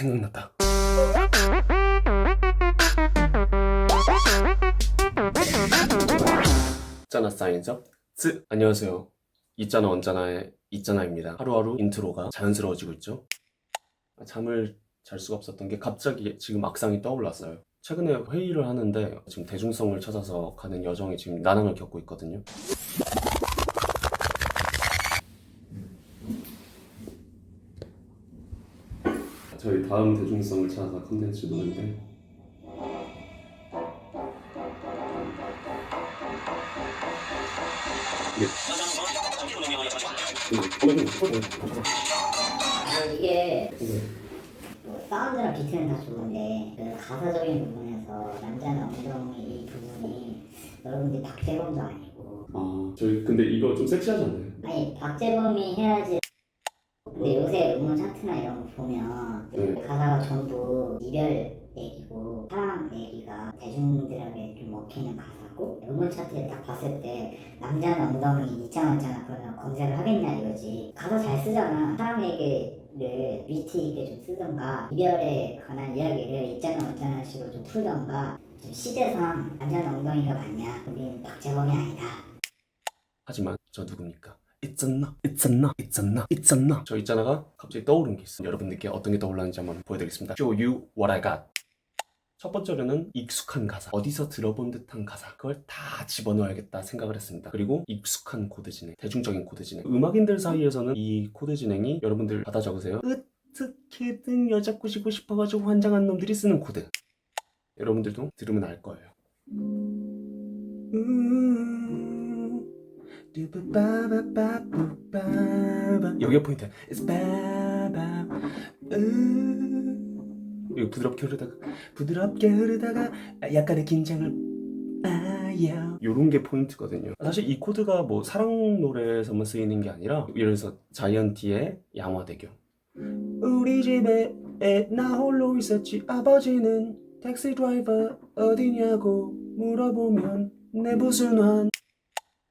생각났다. 있잖아 사인접 즈 안녕하세요. 있잖아 언짢아의 있잖아입니다. 하루하루 인트로가 자연스러워지고 있죠. 아, 잠을 잘 수가 없었던 게 갑자기 지금 악상이 떠올랐어요. 최근에 회의를 하는데 지금 대중성을 찾아서 가는 여정이 지금 난항을 겪고 있거든요. 저희 다음 대중성을 찾아서 컨텐츠 노는데. 이게 뭐 사운드랑 비트는 다 좋은데 그 가사적인 부분에서 남자는 엉덩이 이 부분이 여러분들 박재범도 아니고. 아 저희 근데 이거 좀 섹시하지 않나요? 아니 박재범이 해야지 근데 요새 음원 차트나 이런 거 보면 네. 가사가 전부 이별 얘기고 사랑 얘기가 대중들에게 좀 먹히는 가사고 음원 차트를 딱 봤을 때 남자는 엉덩이 있잖아 있잖아 그러면 검색을 하겠냐 이거지 가사 잘 쓰잖아 사랑 얘기를 위트 있게 좀 쓰던가 이별에 관한 이야기를 있잖아 있잖아 식으로 좀 풀던가 좀 시대상 남자는 엉덩이가 맞냐 우린 박재범이 아니다 하지만 저 누굽니까? 있잖나? 있잖나? 있잖나? 있잖나? 저 있잖아가 갑자기 떠오른 게 있어 여러분들께 어떤 게 떠올랐는지 한번 보여드리겠습니다. Show you what I got. 첫 번째로는 익숙한 가사. 어디서 들어본 듯한 가사. 그걸 다 집어넣어야겠다 생각을 했습니다. 그리고 익숙한 코드 진행 대중적인 코드 진행. 음악인들 사이에서는 이 코드 진행이 여러분들 받아 적으세요. 어떻게든 여자 꼬시고 싶어가지고 환장한 놈들이 쓰는 코드. 여러분들도 들으면 알 거예요. 음. 여기가. 음. 이거 부드럽게 흐르다가 부드럽게 흐르다가 약간의 긴장을 아야 요런 게 포인트거든요. 사실 이 코드가 뭐 사랑 노래에서만 쓰이는 게 아니라 예를 들어서 자이언티의 양화대교 우리 집에 애 나 홀로 있었지 아버지는 택시 드라이버 어디냐고 물어보면 내 부순환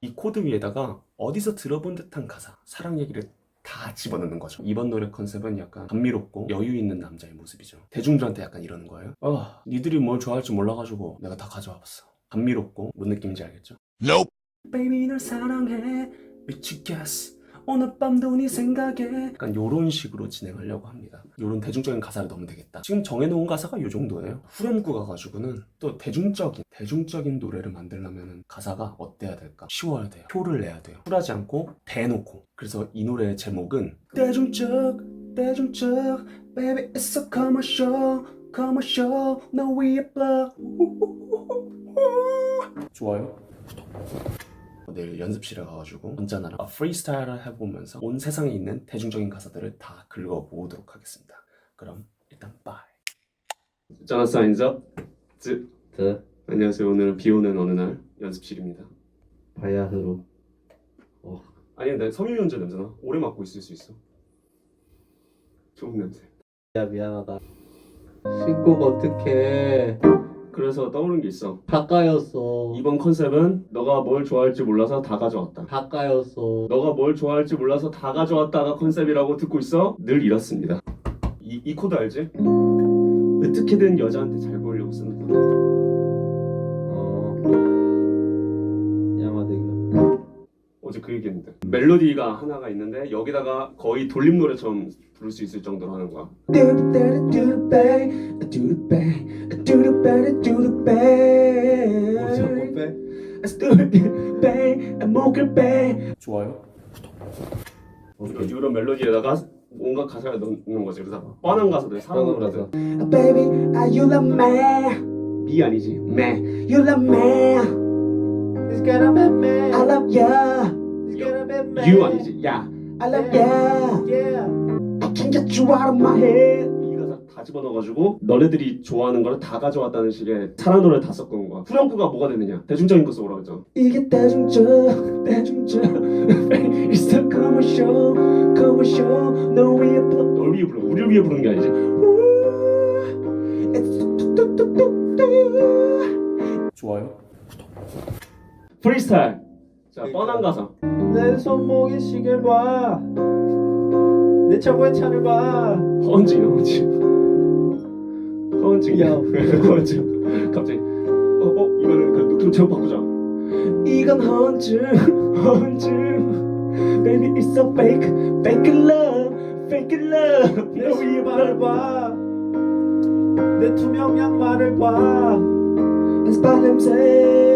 이 코드 위에다가 어디서 들어본 듯한 가사, 사랑 얘기를 다 집어넣는 거죠. 이번 노래 컨셉은 약간 감미롭고 여유 있는 남자의 모습이죠. 대중들한테 약간 이러는 거예요. 아, 니들이 뭘 좋아할지 몰라가지고 내가 다 가져와 봤어. 감미롭고 뭔 느낌인지 알겠죠? Nope. Baby 널 사랑해 미치겠어 오늘 밤도 네 생각에 약간 요런 식으로 진행하려고 합니다. 요런 대중적인 가사를 넣으면 되겠다. 지금 정해놓은 가사가 요 정도예요. 후렴구 가가지고는 또 대중적인 대중적인 노래를 만들려면 가사가 어때야 될까? 쉬워야 돼요. 표를 내야 돼요. 쿨하지 않고 대놓고. 그래서 이 노래의 제목은 대중적 대중적. Baby it's so commercial commercial. 너 위에 블러 좋아요 내일 연습실에 가가지고 언제나 프리스타일을 해보면서 온 세상에 있는 대중적인 가사들을 다 긁어보도록 하겠습니다. 그럼 일단 빠이. 짠 사인접 즈드 안녕하세요. 오늘은 비 오는 어느 날 연습실입니다. 바야흐로 아니 근데 섬유유연제 냄새나? 오래 맡고 있을 수 있어. 좋은 냄새. 야 미안하다 신곡 어떡해 그래서 떠오른 게 있어. 다 까였어 이번 컨셉은 너가 뭘 좋아할지 몰라서 다 가져왔다. 다 까였어 너가 뭘 좋아할지 몰라서 다 가져왔다가 컨셉이라고 듣고 있어? 늘 이렇습니다. 이, 이 코드 알지? 어떻게든 여자한테 잘 보이려고 쓰는 코 어제 그 얘기했는데 멜로디가 하나가 있는데 여기다가 거의 돌림 노래처럼 부를 수 있을 정도로 하는 거야. 좋아요. 이런 멜로디에다가 뭔가 가사를 넣는 거지. 그래서 뻔한 가사들 사랑으로 가서 Baby, are you the man? 미 아니지. 매. You the man. It's gonna be man I love ya. 유 아니지. 야. I love ya. Yeah I can't get you out of my head. 다 집어넣어가지고 너네들이 좋아하는 거를 다 가져왔다는 식의 사랑 노래 다 섞은 거야. 후렴구가 뭐가 되느냐? 대중적인 거 써오라고 했잖아. 이게 대중적, 대중적. It's the commercial, commercial. No we apply. 널 위해 부르. 우리를 위해 부르는 게 아니지. It's. 좋아요. 프리스타일. 자. 뻔한 가사. 내 손목에 시계를 봐내 차고에 차를 봐 헌지, 헌지. 허언증이야. 야. 허언증. 갑자기 어, 어 이거는 그좀 제목 바꾸자. 이건 헌증 헌증 Baby it's so fake fake love fake love 내 신발을 봐. 내 투명 양말을 봐. 스파 냄새